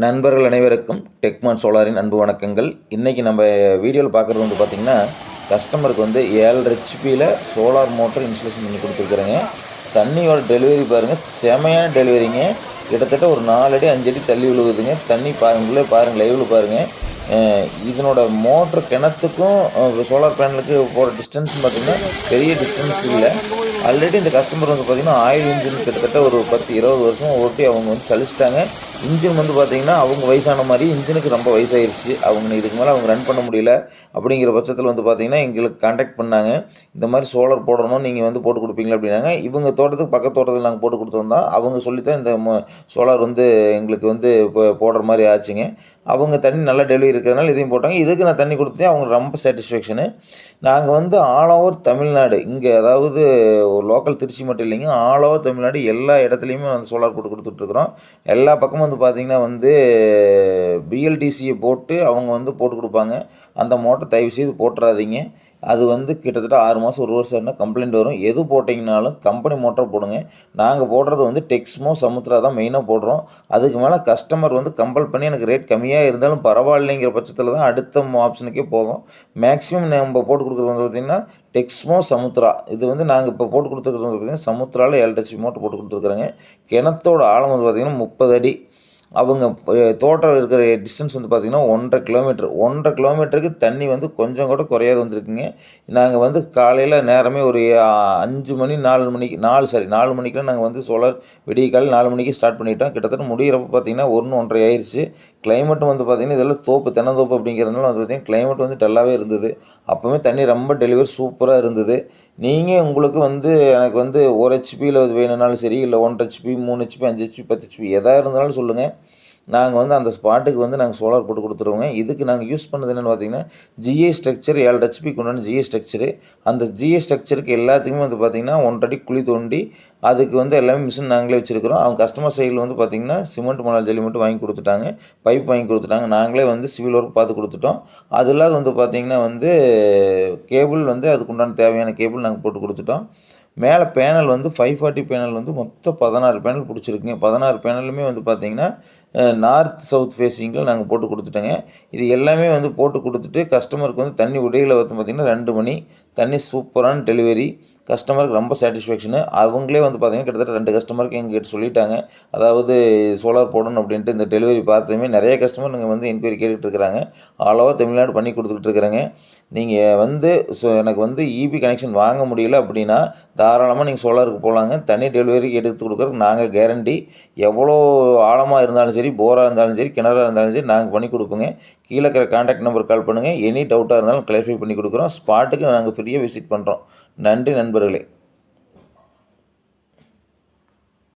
நண்பர்கள் அனைவருக்கும் டெக்மான் சோலாரின் அன்பு வணக்கங்கள். இன்றைக்கி நம்ம வீடியோவில் பார்க்குறது வந்து பார்த்திங்கன்னா கஸ்டமருக்கு வந்து ஏழு ஹெச்பியில் சோலார் மோட்டர் இன்ஸ்டலேஷன் பண்ணி கொடுத்துருக்குறேங்க. தண்ணியோட டெலிவரி பாருங்கள் செமையான டெலிவரிங்க கிட்டத்தட்ட ஒரு நாலு அடி அஞ்சு அடி தள்ளி விழுகுதுங்க தண்ணி பாருங்களே பாருங்கள் லைவில் பாருங்கள் இதனோட மோட்ரு கிணத்துக்கும் சோலார் பேனலுக்கு போகிற டிஸ்டன்ஸ் பார்த்திங்கன்னா பெரிய டிஸ்டன்ஸ் இல்லை. ஆல்ரெடி இந்த கஸ்டமர் வந்து பார்த்திங்கன்னா ஆயில் இன்ஜின் கிட்டத்தட்ட ஒரு பத்து இருபது வருஷம் ஓட்டி அவங்க வந்து சலிச்சிட்டாங்க. இன்ஜின் வந்து பார்த்திங்கன்னா அவங்க வயசான மாதிரி இன்ஜினுக்கு ரொம்ப வயசாயிருச்சு. அவங்க இதுக்கு மேலே அவங்க ரன் பண்ண முடியல. அப்படிங்கிற பட்சத்தில் வந்து பார்த்திங்கன்னா எங்களுக்கு காண்டாக்ட் பண்ணாங்க. இந்த மாதிரி சோலார் போடணும் நீங்கள் வந்து போட்டு கொடுப்பீங்களா அப்படின்னாங்க. இவங்க தோட்டத்துக்கு பக்கத்து தோட்டத்தில் நாங்கள் போட்டு கொடுத்துருந்தோம் அவங்க சொல்லித்தான் இந்த சோலார் வந்து எங்களுக்கு வந்து இப்போ போடுற மாதிரி ஆச்சுங்க. அவங்க தண்ணி நல்லா டெலிவரி இருக்கிறதுனால இதையும் போட்டாங்க. இதுக்கு நான் தண்ணி கொடுத்தேன் அவங்க ரொம்ப சாட்டிஸ்ஃபேக்ஷனு நாங்கள் வந்து ஆல் ஓவர் தமிழ்நாடு இங்கே அதாவது ஒரு லோக்கல் திருச்சி மட்டும் இல்லைங்க ஆல் ஓவர் தமிழ்நாடு எல்லா இடத்துலையுமே வந்து சோலார் போட்டு கொடுத்துட்ருக்குறோம் எல்லா பக்கமும் வந்து பார்த்திங்கன்னா வந்து பிஎல்டிசியை போட்டு அவங்க வந்து போட்டு கொடுப்பாங்க. அந்த மோட்டர் தயவு செய்து போட்டுறாதீங்க. அது வந்து கிட்டத்தட்ட ஆறு மாதம் ஒரு வருஷம் என்ன கம்ப்ளைண்ட் வரும். எது போட்டிங்கனாலும் கம்பெனி மோட்டர் போடுங்க. நாங்கள் போடுறது வந்து டெக்ஸ்மோ சமுத்ரா தான் மெயினாக போடுறோம். அதுக்கு மேலே கஸ்டமர் வந்து கம்பல் பண்ணி எனக்கு ரேட் கம்மியாக இருந்தாலும் பரவாயில்லைங்கிற பட்சத்தில் தான் அடுத்த ஆப்ஷனுக்கே போதும் மேக்ஸிமம் நம்ம போட்டு கொடுக்குறது வந்து பார்த்திங்கன்னா டெக்ஸ்மோ சமுத்ரா இது வந்து நாங்கள் இப்போ போட்டு கொடுத்துருக்குறது வந்து பார்த்திங்கன்னா சமுத்ராவில் எலக்ட்ரிசி மோட்டர் போட்டு கொடுத்துருக்குறேங்க. கிணத்தோட ஆழம் வந்து பார்த்திங்கன்னா முப்பது அடி. அவங்க தோட்டம் இருக்கிற டிஸ்டன்ஸ் வந்து பார்த்திங்கன்னா ஒன்றரை கிலோமீட்டர் ஒன்றரை கிலோமீட்டருக்கு தண்ணி வந்து கொஞ்சம் கூட குறையாது வந்திருக்குங்க. நாங்கள் வந்து காலையில் நேரமே ஒரு அஞ்சு மணி நாலு மணிக்கு நாலு சாரி நாலு மணிக்கெலாம் நாங்கள் வந்து சோலார் விடிய காலையில் நாலு மணிக்கு ஸ்டார்ட் பண்ணிட்டோம். கிட்டத்தட்ட முடிகிறப்ப பார்த்திங்கன்னா ஒன்று ஒன்றரை ஆயிடுச்சு கிளைமேட்டும் வந்து பார்த்திங்கன்னா இதெல்லாம் தோப்பு தென்னந்தோப்பு அப்படிங்கிறதுனால வந்து பார்த்திங்கன்னா கிளைமேட் வந்து டல்லாகவே இருந்தது. அப்போவுமே தண்ணி ரொம்ப டெலிவரி சூப்பராக இருந்தது. நீங்கள் உங்களுக்கு வந்து எனக்கு வந்து ஒரு ஹெச்பியில் வேணும்னாலும் சரி இல்லை ஒன்றரை ஹெச்பி மூணு ஹெச்பி அஞ்சு ஹெச்பி பத்து ஹெச்பி எதாக இருந்தாலும் சொல்லுங்கள் நாங்கள் வந்து அந்த ஸ்பாட்டுக்கு வந்து நாங்கள் சோலார் போட்டு கொடுத்துருவோங்க. இதுக்கு நாங்கள் யூஸ் பண்ணது என்னென்னு பார்த்தீங்கன்னா ஜிஏ ஸ்ட்ரக்சர் ஏழு ஹெச்பி உண்டான ஜிஏ ஸ்ட்ரக்சரு அந்த ஜிஏ ஸ்ட்ரக்சருக்கு எல்லாத்துக்குமே வந்து பார்த்திங்கன்னா ஒன்றரை குழி தோண்டி அதுக்கு வந்து எல்லாமே மிஷின் நாங்களே வச்சுருக்கிறோம். அவங்க கஸ்டமர் சைடில் வந்து பார்த்திங்கன்னா சிமெண்ட் மணல் ஜல்லி மட்டும் வாங்கி கொடுத்துட்டாங்க. பைப் வாங்கி கொடுத்துட்டாங்க. நாங்களே வந்து சிவில் ஒர்க் பார்த்து கொடுத்துட்டோம். அது இல்லாத வந்து பார்த்திங்கன்னா வந்து கேபிள் வந்து அதுக்கு உண்டான தேவையான கேபிள் நாங்கள் போட்டு கொடுத்துட்டோம். மேலே பேனல் வந்து ஃபைவ் ஃபார்ட்டி பேனல் வந்து மொத்தம் பதினாறு பேனல் பிடிச்சிருக்குங்க. பதினாறு பேனலுமே வந்து பார்த்திங்கன்னா நார்த் சவுத் ஃபேஸிங்கில் நாங்கள் போட்டு கொடுத்துட்டோங்க. இது எல்லாமே வந்து போட்டு கொடுத்துட்டு கஸ்டமருக்கு வந்து தண்ணி உடையில் வந்து பார்த்திங்கன்னா ரெண்டு மணி தண்ணி சூப்பரான டெலிவரி கஸ்டமருக்கு ரொம்ப சாட்டிஸ்ஃபேக்ஷனு அவங்களே வந்து பார்த்திங்கன்னா கிட்டத்தட்ட ரெண்டு கஸ்டமருக்கு எங்ககிட்ட சொல்லிட்டாங்க. அதாவது சோலார் போடணும் அப்படின்ட்டு இந்த டெலிவரி பார்த்ததுமே நிறைய கஸ்டமர் நீங்கள் வந்து என்கொயரி கேட்டுகிட்டு இருக்கிறாங்க. ஆல் ஓவர் தமிழ்நாடு பண்ணி கொடுத்துக்கிட்டு இருக்கிறாங்க. நீங்கள் வந்து ஸோ எனக்கு வந்து இபி கனெக்ஷன் வாங்க முடியல அப்படின்னா தாராளமாக நீங்கள் சோலாருக்கு போகலாங்க தனி டெலிவரிக்கு எடுத்து கொடுக்குறதுக்கு நாங்கள் கேரண்டி எவ்வளோ ஆழமாக இருந்தாலும் சரி போராக இருந்தாலும் சரி கிணறாக இருந்தாலும் சரி நாங்கள் பண்ணி கொடுப்போங்க. கீழே இருக்கிற கான்டாக்ட் நம்பர் கால் பண்ணுங்கள் எனி டவுட்டாக இருந்தாலும் கிளாரிஃபை பண்ணி கொடுக்குறோம். ஸ்பாட்டுக்கு நாங்கள் ஃப்ரீயாக விசிட் பண்ணுறோம் நன்றி நண்பர் நண்பர்களே